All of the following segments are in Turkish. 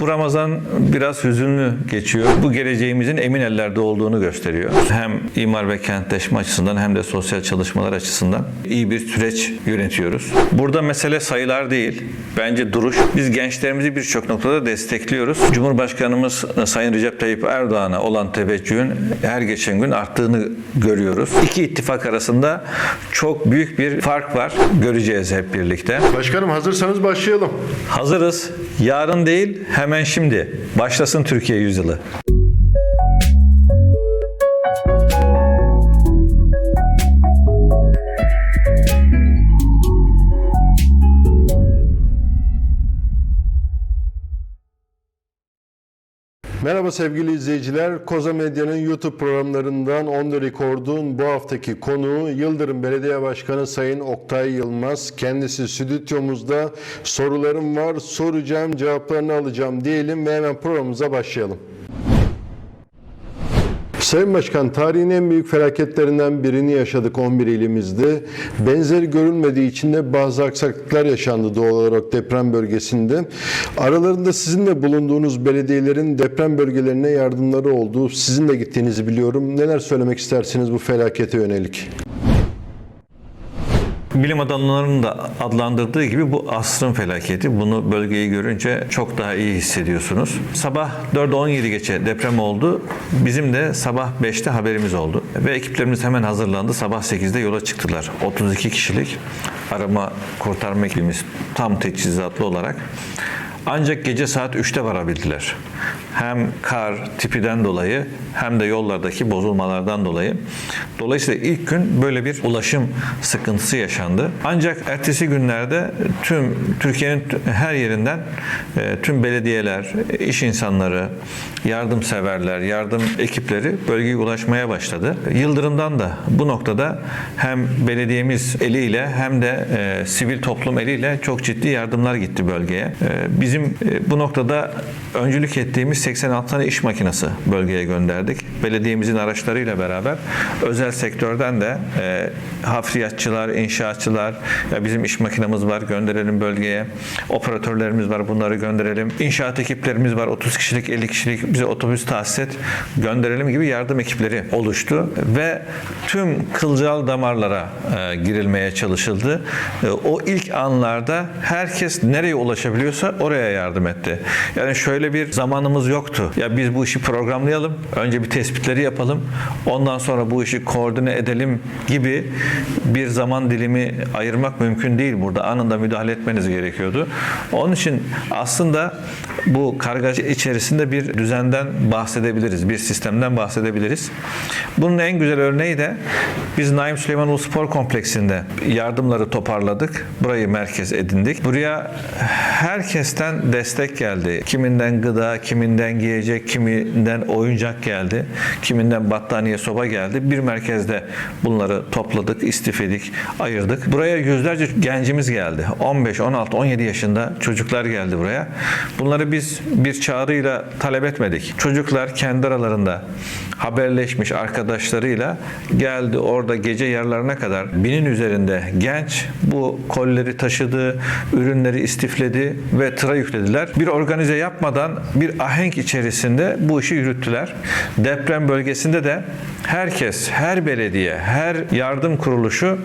Bu Ramazan biraz hüzünlü geçiyor. Bu geleceğimizin emin ellerde olduğunu gösteriyor. Hem imar ve kentleşme açısından hem de sosyal çalışmalar açısından iyi bir süreç yönetiyoruz. Burada mesele sayılar değil. Bence duruş. Biz gençlerimizi birçok noktada destekliyoruz. Cumhurbaşkanımız Sayın Recep Tayyip Erdoğan'a olan teveccühün her geçen gün arttığını görüyoruz. İki ittifak arasında çok büyük bir fark var. Göreceğiz hep birlikte. Başkanım hazırsanız başlayalım. Hazırız. Yarın değil, hemen şimdi. Başlasın Türkiye yüzyılı. Merhaba sevgili izleyiciler. Koza Medya'nın YouTube programlarından On The Record'un bu haftaki konuğu Yıldırım Belediye Başkanı Sayın Oktay Yılmaz. Kendisi stüdyomuzda sorularım var, soracağım, cevaplarını alacağım diyelim ve hemen programımıza başlayalım. Sayın Başkan, tarihin en büyük felaketlerinden birini yaşadık 11 ilimizde. Benzeri görülmediği için de bazı aksaklıklar yaşandı doğal olarak deprem bölgesinde. Aralarında sizin de bulunduğunuz belediyelerin deprem bölgelerine yardımları oldu. Sizin de gittiğinizi biliyorum. Neler söylemek istersiniz bu felakete yönelik? Bilim adamlarının da adlandırdığı gibi bu asrın felaketi. Bunu bölgeyi görünce çok daha iyi hissediyorsunuz. Sabah 4.17 geçe deprem oldu. Bizim de sabah 5'te haberimiz oldu. Ve ekiplerimiz hemen hazırlandı. Sabah 8'de yola çıktılar. 32 kişilik arama kurtarma ekibimiz tam teçhizatlı olarak. Ancak gece saat 3'te varabildiler. Hem kar tipiden dolayı hem de yollardaki bozulmalardan dolayı. Dolayısıyla ilk gün böyle bir ulaşım sıkıntısı yaşandı. Ancak ertesi günlerde tüm Türkiye'nin her yerinden e, tüm belediyeler, iş insanları, yardımseverler, yardım ekipleri bölgeye ulaşmaya başladı. Yıldırım'dan da bu noktada hem belediyemiz eliyle hem de e, sivil toplum eliyle çok ciddi yardımlar gitti bölgeye. E, bizim e, bu noktada öncülük ettiğimiz 86 tane iş makinesi bölgeye gönderdik. Belediyemizin araçlarıyla beraber özel sektörden de e, hafriyatçılar, inşaatçılar, ya bizim iş makinamız var gönderelim bölgeye. Operatörlerimiz var bunları gönderelim. İnşaat ekiplerimiz var 30 kişilik 50 kişilik bize otobüs tahsis et gönderelim gibi yardım ekipleri oluştu ve tüm kılcal damarlara e, girilmeye çalışıldı. E, o ilk anlarda herkes nereye ulaşabiliyorsa oraya yardım etti. Yani şöyle bir zamanımız yoktu. Ya biz bu işi programlayalım, önce bir tespitleri yapalım, ondan sonra bu işi koordine edelim gibi bir zaman dilimi ayırmak mümkün değil burada. Anında müdahale etmeniz gerekiyordu. Onun için aslında bu karga içerisinde bir düzenden bahsedebiliriz, bir sistemden bahsedebiliriz. Bunun en güzel örneği de biz Naim Süleymanoğlu Spor Kompleksinde yardımları toparladık. Burayı merkez edindik. Buraya herkesten destek geldi. Kiminden gıda, kiminden giyecek, kiminden oyuncak geldi. Kiminden battaniye, soba geldi. Bir merkezde bunları topladık, istifedik, ayırdık. Buraya yüzlerce gencimiz geldi. 15, 16, 17 yaşında çocuklar geldi buraya. Bunları biz bir çağrıyla talep etmedik. Çocuklar kendi aralarında haberleşmiş arkadaşlarıyla geldi orada gece yarılarına kadar binin üzerinde genç bu kolleri taşıdı, ürünleri istifledi ve tıra yüklediler. Bir organize yapmadan bir ahenk içerisinde bu işi yürüttüler. Deprem bölgesinde de herkes, her belediye, her yardım kuruluşu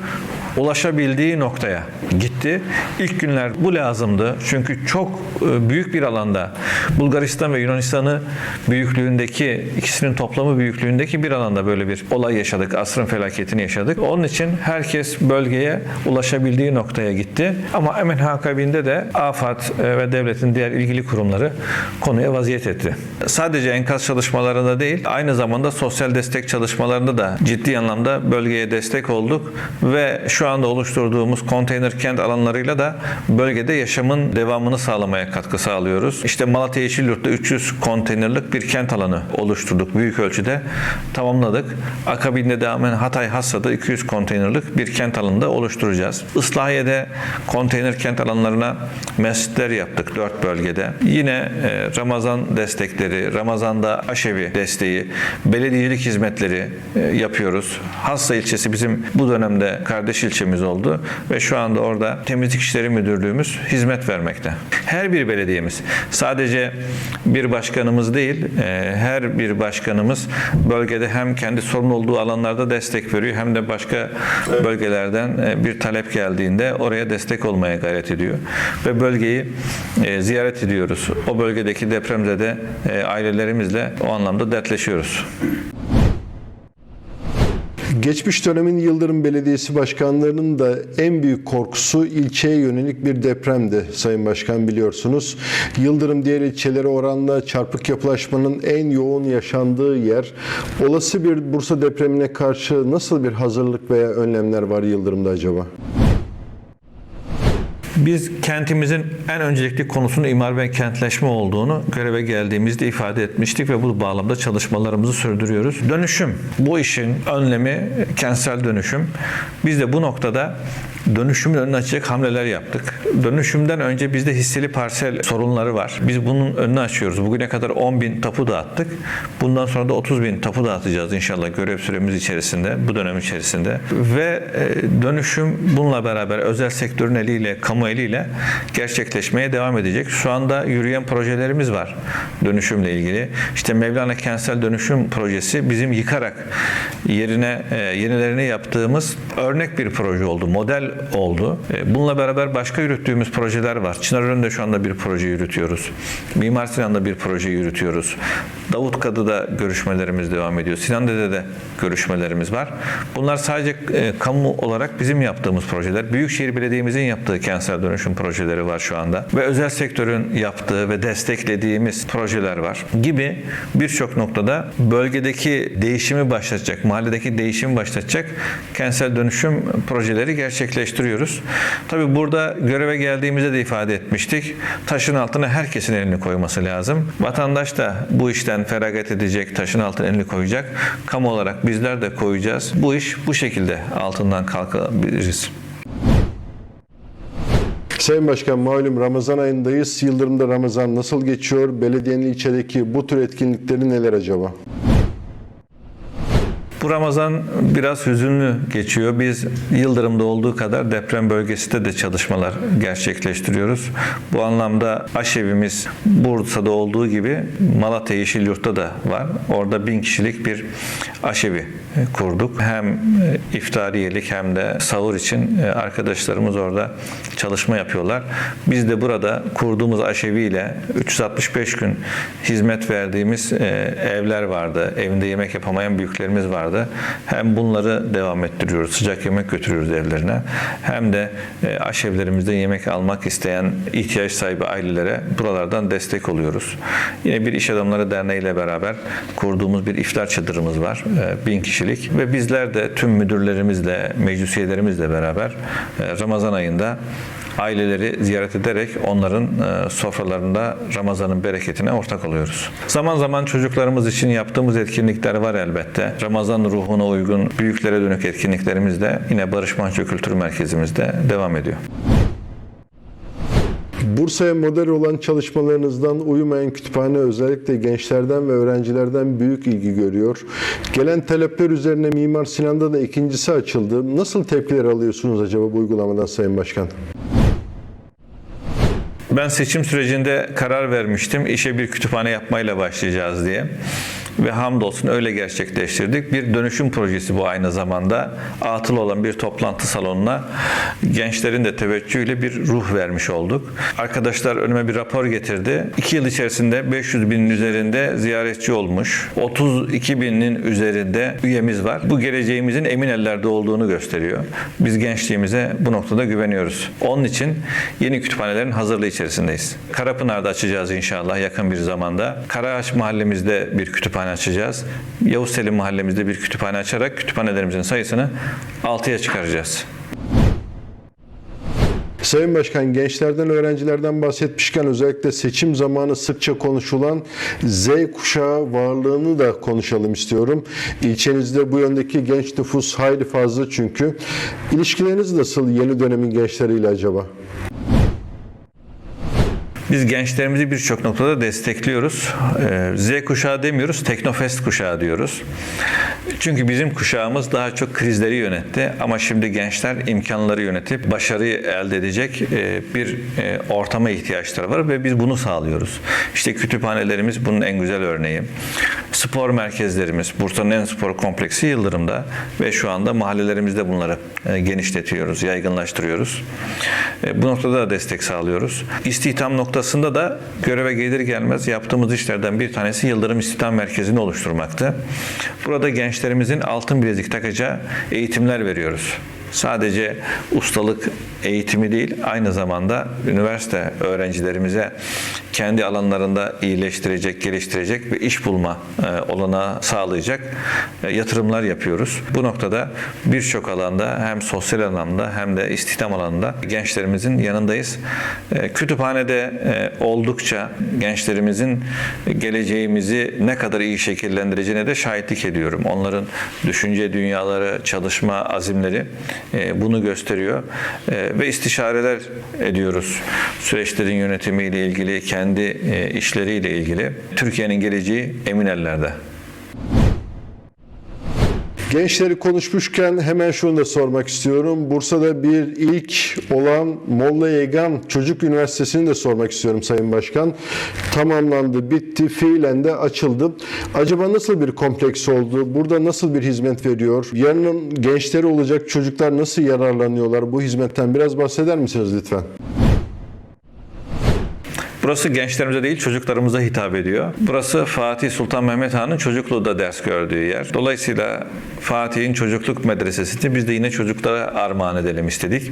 ulaşabildiği noktaya gitti. İlk günler bu lazımdı. Çünkü çok e, büyük bir alanda Bulgaristan ve Yunanistan'ı büyüklüğündeki ikisinin toplamı büyüklüğündeki bir alanda böyle bir olay yaşadık. Asrın felaketini yaşadık. Onun için herkes bölgeye ulaşabildiği noktaya gitti. Ama hemen akabinde de AFAD e, ve devletin diğer ilgili kurumları konuya vaziyet etti. Sadece enkaz çalışmalarında değil, aynı zamanda sosyal destek çalışmalarında da ciddi anlamda bölgeye destek olduk ve şu anda oluşturduğumuz konteyner kent alanlarıyla da bölgede yaşamın devamını sağlamaya katkı sağlıyoruz. İşte Malatya Yeşilyurt'ta 300 konteynerlik bir kent alanı oluşturduk büyük ölçüde tamamladık. Akabinde de hemen Hatay Hassa'da 200 konteynerlik bir kent alanı da oluşturacağız. Islahiye'de konteyner kent alanlarına mescitler yaptık 4 bölgede. Yine e, Ramazan destekleri, Ramazan'da aşevi desteği, belediyecilik hizmetleri e, yapıyoruz. Hassa ilçesi bizim bu dönemde kardeş ilçe ilçemiz oldu ve şu anda orada Temizlik İşleri Müdürlüğümüz hizmet vermekte. Her bir belediyemiz sadece bir başkanımız değil, e, her bir başkanımız bölgede hem kendi sorumlu olduğu alanlarda destek veriyor hem de başka bölgelerden e, bir talep geldiğinde oraya destek olmaya gayret ediyor. Ve bölgeyi e, ziyaret ediyoruz. O bölgedeki depremzede e, ailelerimizle o anlamda dertleşiyoruz. Geçmiş dönemin Yıldırım Belediyesi başkanlarının da en büyük korkusu ilçeye yönelik bir depremdi Sayın Başkan biliyorsunuz. Yıldırım diğer ilçelere oranla çarpık yapılaşmanın en yoğun yaşandığı yer. Olası bir Bursa depremine karşı nasıl bir hazırlık veya önlemler var Yıldırım'da acaba? Biz kentimizin en öncelikli konusunun imar ve kentleşme olduğunu göreve geldiğimizde ifade etmiştik ve bu bağlamda çalışmalarımızı sürdürüyoruz. Dönüşüm, bu işin önlemi kentsel dönüşüm. Biz de bu noktada dönüşümün önünü açacak hamleler yaptık. Dönüşümden önce bizde hisseli parsel sorunları var. Biz bunun önünü açıyoruz. Bugüne kadar 10 bin tapu dağıttık. Bundan sonra da 30 bin tapu dağıtacağız inşallah görev süremiz içerisinde, bu dönem içerisinde. Ve e, dönüşüm bununla beraber özel sektörün eliyle, kamu eliyle gerçekleşmeye devam edecek. Şu anda yürüyen projelerimiz var dönüşümle ilgili. İşte Mevlana Kentsel Dönüşüm Projesi bizim yıkarak yerine e, yenilerini yaptığımız örnek bir proje oldu, model oldu. E, Bununla beraber başka yürüttüğümüz projeler var. Çınarölü'nde şu anda bir proje yürütüyoruz. Mimar Sinan'da bir proje yürütüyoruz. Davutkadı'da görüşmelerimiz devam ediyor. Sinandere'de görüşmelerimiz var. Bunlar sadece e, kamu olarak bizim yaptığımız projeler. Büyükşehir Belediye'mizin yaptığı kentsel dönüşüm projeleri var şu anda. Ve özel sektörün yaptığı ve desteklediğimiz projeler var. Gibi birçok noktada bölgedeki değişimi başlatacak, mahalledeki değişimi başlatacak kentsel dönüşüm projeleri gerçekleştiriyoruz. Tabii burada göreve geldiğimizde de ifade etmiştik. Taşın altına herkesin elini koyması lazım. Vatandaş da bu işten feragat edecek, taşın altına elini koyacak. Kamu olarak bizler de koyacağız. Bu iş bu şekilde altından kalkabiliriz. Sayın Başkan malum Ramazan ayındayız. Yıldırım'da Ramazan nasıl geçiyor? Belediyenin ilçedeki bu tür etkinlikleri neler acaba? Bu Ramazan biraz hüzünlü geçiyor. Biz Yıldırım'da olduğu kadar deprem bölgesinde de çalışmalar gerçekleştiriyoruz. Bu anlamda aşevimiz Bursa'da olduğu gibi Malatya Yeşilyurt'ta da var. Orada bin kişilik bir aşevi kurduk. Hem iftariyelik hem de sahur için arkadaşlarımız orada çalışma yapıyorlar. Biz de burada kurduğumuz aşeviyle 365 gün hizmet verdiğimiz evler vardı. Evinde yemek yapamayan büyüklerimiz vardı. Hem bunları devam ettiriyoruz. Sıcak yemek götürüyoruz evlerine. Hem de e, aşevlerimizde yemek almak isteyen ihtiyaç sahibi ailelere buralardan destek oluyoruz. Yine bir iş adamları derneği ile beraber kurduğumuz bir iftar çadırımız var. E, bin kişilik ve bizler de tüm müdürlerimizle, meclis üyelerimizle beraber e, Ramazan ayında aileleri ziyaret ederek onların e, sofralarında Ramazan'ın bereketine ortak oluyoruz. Zaman zaman çocuklarımız için yaptığımız etkinlikler var elbette. Ramazan ruhuna uygun büyüklere dönük etkinliklerimiz de yine Barış Manço Kültür Merkezimizde devam ediyor. Bursa'ya model olan çalışmalarınızdan uyumayan kütüphane özellikle gençlerden ve öğrencilerden büyük ilgi görüyor. Gelen talepler üzerine Mimar Sinan'da da ikincisi açıldı. Nasıl tepkiler alıyorsunuz acaba bu uygulamadan Sayın Başkan? Ben seçim sürecinde karar vermiştim. İşe bir kütüphane yapmayla başlayacağız diye. Ve hamdolsun öyle gerçekleştirdik. Bir dönüşüm projesi bu aynı zamanda. Atıl olan bir toplantı salonuna gençlerin de teveccühüyle bir ruh vermiş olduk. Arkadaşlar önüme bir rapor getirdi. İki yıl içerisinde 500 binin üzerinde ziyaretçi olmuş. 32 binin üzerinde üyemiz var. Bu geleceğimizin emin ellerde olduğunu gösteriyor. Biz gençliğimize bu noktada güveniyoruz. Onun için yeni kütüphanelerin hazırlığı içerisindeyiz. Karapınar'da açacağız inşallah yakın bir zamanda. Karaağaç mahallemizde bir kütüphane açacağız. Yavuz Selim mahallemizde bir kütüphane açarak kütüphanelerimizin sayısını 6'ya çıkaracağız. Sayın Başkan gençlerden öğrencilerden bahsetmişken özellikle seçim zamanı sıkça konuşulan Z kuşağı varlığını da konuşalım istiyorum. İlçenizde bu yöndeki genç nüfus hayli fazla çünkü. İlişkileriniz nasıl yeni dönemin gençleriyle acaba? Biz gençlerimizi birçok noktada destekliyoruz. Ee, Z kuşağı demiyoruz, Teknofest kuşağı diyoruz. Çünkü bizim kuşağımız daha çok krizleri yönetti ama şimdi gençler imkanları yönetip başarıyı elde edecek e, bir e, ortama ihtiyaçları var ve biz bunu sağlıyoruz. İşte kütüphanelerimiz bunun en güzel örneği. Spor merkezlerimiz, Bursa'nın en spor kompleksi Yıldırım'da ve şu anda mahallelerimizde bunları e, genişletiyoruz, yaygınlaştırıyoruz. Bu noktada da destek sağlıyoruz. İstihdam noktasında da göreve gelir gelmez yaptığımız işlerden bir tanesi Yıldırım İstihdam Merkezi'ni oluşturmaktı. Burada gençlerimizin altın bilezik takacağı eğitimler veriyoruz. Sadece ustalık eğitimi değil, aynı zamanda üniversite öğrencilerimize kendi alanlarında iyileştirecek, geliştirecek ve iş bulma e, olanağı sağlayacak e, yatırımlar yapıyoruz. Bu noktada birçok alanda hem sosyal anlamda hem de istihdam alanında gençlerimizin yanındayız. E, Kütüphanede oldukça gençlerimizin geleceğimizi ne kadar iyi şekillendireceğine de şahitlik ediyorum. Onların düşünce dünyaları, çalışma azimleri bunu gösteriyor E, ve istişareler ediyoruz. Süreçlerin yönetimiyle ilgili, kendi e, işleriyle ilgili. Türkiye'nin geleceği emin ellerde. Gençleri konuşmuşken hemen şunu da sormak istiyorum. Bursa'da bir ilk olan Molla Yegan Çocuk Üniversitesi'ni de sormak istiyorum Sayın Başkan. Tamamlandı, bitti, fiilen de açıldı. Acaba nasıl bir kompleks oldu? Burada nasıl bir hizmet veriyor? Yarının gençleri olacak çocuklar nasıl yararlanıyorlar bu hizmetten? Biraz bahseder misiniz lütfen? Burası gençlerimize değil çocuklarımıza hitap ediyor. Burası Fatih Sultan Mehmet Han'ın çocukluğu da ders gördüğü yer. Dolayısıyla Fatih'in çocukluk medresesini biz de yine çocuklara armağan edelim istedik.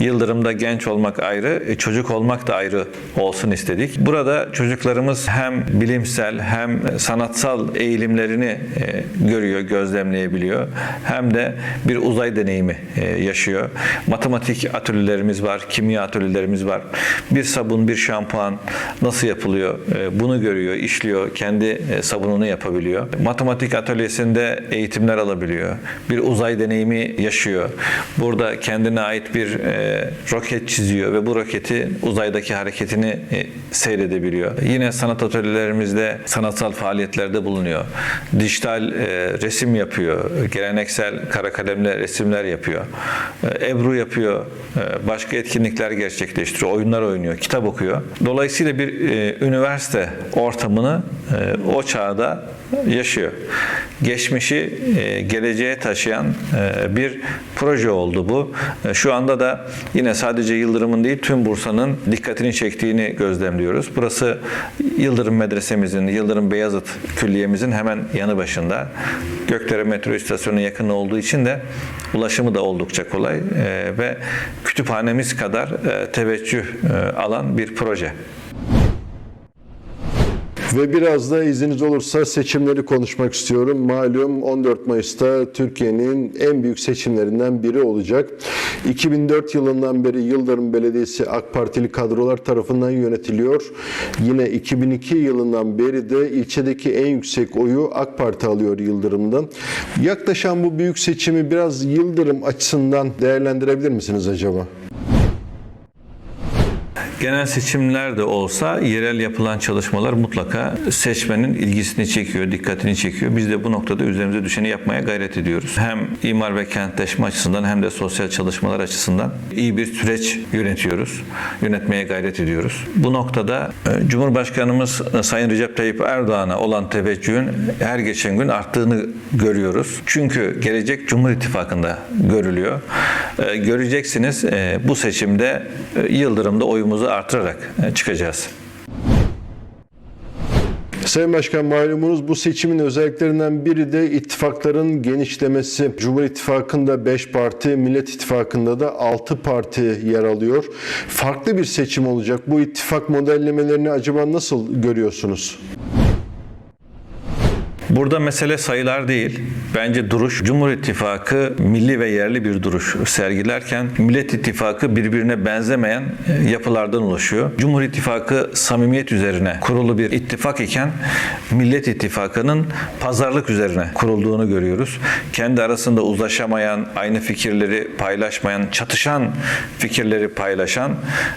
Yıldırım'da genç olmak ayrı, e, çocuk olmak da ayrı olsun istedik. Burada çocuklarımız hem bilimsel hem sanatsal eğilimlerini e, görüyor, gözlemleyebiliyor. Hem de bir uzay deneyimi e, yaşıyor. Matematik atölyelerimiz var, kimya atölyelerimiz var. Bir sabun, bir şampuan nasıl yapılıyor e, bunu görüyor, işliyor, kendi e, sabununu yapabiliyor. Matematik atölyesinde eğitimler alabiliyor. Bir uzay deneyimi yaşıyor. Burada kendine ait bir e, roket çiziyor ve bu roketi uzaydaki hareketini seyredebiliyor. Yine sanat atölyelerimizde sanatsal faaliyetlerde bulunuyor. Dijital resim yapıyor. Geleneksel kara kalemle resimler yapıyor. Ebru yapıyor. Başka etkinlikler gerçekleştiriyor. Oyunlar oynuyor. Kitap okuyor. Dolayısıyla bir e, üniversite ortamını e, o çağda yaşıyor. Geçmişi e, geleceğe taşıyan e, bir proje oldu bu. E, şu anda da yine sadece Yıldırım'ın değil tüm Bursa'nın dikkatini çektiğini gözlemliyoruz. Burası Yıldırım Medresemizin, Yıldırım Beyazıt Külliyemizin hemen yanı başında. Gökdere metro istasyonu yakın olduğu için de ulaşımı da oldukça kolay e, ve kütüphanemiz kadar e, teveccüh e, alan bir proje. Ve biraz da izniniz olursa seçimleri konuşmak istiyorum. Malum 14 Mayıs'ta Türkiye'nin en büyük seçimlerinden biri olacak. 2004 yılından beri Yıldırım Belediyesi AK Partili kadrolar tarafından yönetiliyor. Yine 2002 yılından beri de ilçedeki en yüksek oyu AK Parti alıyor Yıldırım'dan. Yaklaşan bu büyük seçimi biraz Yıldırım açısından değerlendirebilir misiniz acaba? Genel seçimler de olsa yerel yapılan çalışmalar mutlaka seçmenin ilgisini çekiyor, dikkatini çekiyor. Biz de bu noktada üzerimize düşeni yapmaya gayret ediyoruz. Hem imar ve kentleşme açısından hem de sosyal çalışmalar açısından iyi bir süreç yönetiyoruz. Yönetmeye gayret ediyoruz. Bu noktada e, Cumhurbaşkanımız e, Sayın Recep Tayyip Erdoğan'a olan teveccühün her geçen gün arttığını görüyoruz. Çünkü gelecek Cumhur İttifakı'nda görülüyor. E, Göreceksiniz bu seçimde Yıldırım'da oyumuzu artırarak e, çıkacağız. Sayın Başkan malumunuz bu seçimin özelliklerinden biri de ittifakların genişlemesi. Cumhur İttifakı'nda 5 parti, Millet İttifakı'nda da 6 parti yer alıyor. Farklı bir seçim olacak. Bu ittifak modellemelerini acaba nasıl görüyorsunuz? Burada mesele sayılar değil. Bence duruş. Cumhur İttifakı milli ve yerli bir duruş sergilerken Millet İttifakı birbirine benzemeyen e, yapılardan oluşuyor. Cumhur İttifakı samimiyet üzerine kurulu bir ittifak iken Millet İttifakı'nın pazarlık üzerine kurulduğunu görüyoruz. Kendi arasında uzlaşamayan, aynı fikirleri paylaşmayan, çatışan fikirleri paylaşan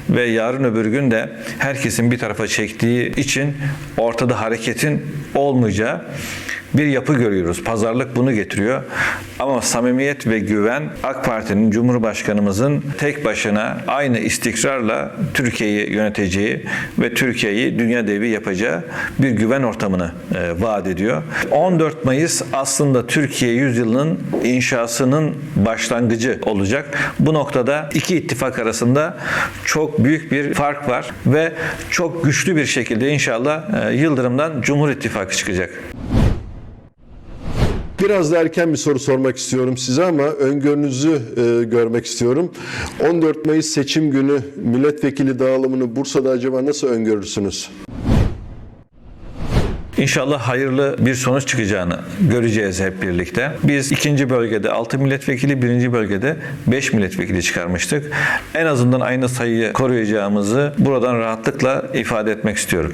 ve yarın öbür gün de herkesin bir tarafa çektiği için ortada hareketin olmayacağı bir yapı görüyoruz. Pazarlık bunu getiriyor. Ama samimiyet ve güven AK Parti'nin, Cumhurbaşkanımızın tek başına aynı istikrarla Türkiye'yi yöneteceği ve Türkiye'yi dünya devi yapacağı bir güven ortamını e, vaat ediyor. 14 Mayıs aslında Türkiye yüzyılının inşasının başlangıcı olacak. Bu noktada iki ittifak arasında çok büyük bir fark var ve çok güçlü bir şekilde inşallah e, Yıldırım'dan Cumhur İttifakı çıkacak. Biraz da erken bir soru sormak istiyorum size ama öngörünüzü e, görmek istiyorum. 14 Mayıs seçim günü milletvekili dağılımını Bursa'da acaba nasıl öngörürsünüz? İnşallah hayırlı bir sonuç çıkacağını göreceğiz hep birlikte. Biz ikinci bölgede 6 milletvekili, birinci bölgede 5 milletvekili çıkarmıştık. En azından aynı sayıyı koruyacağımızı buradan rahatlıkla ifade etmek istiyorum.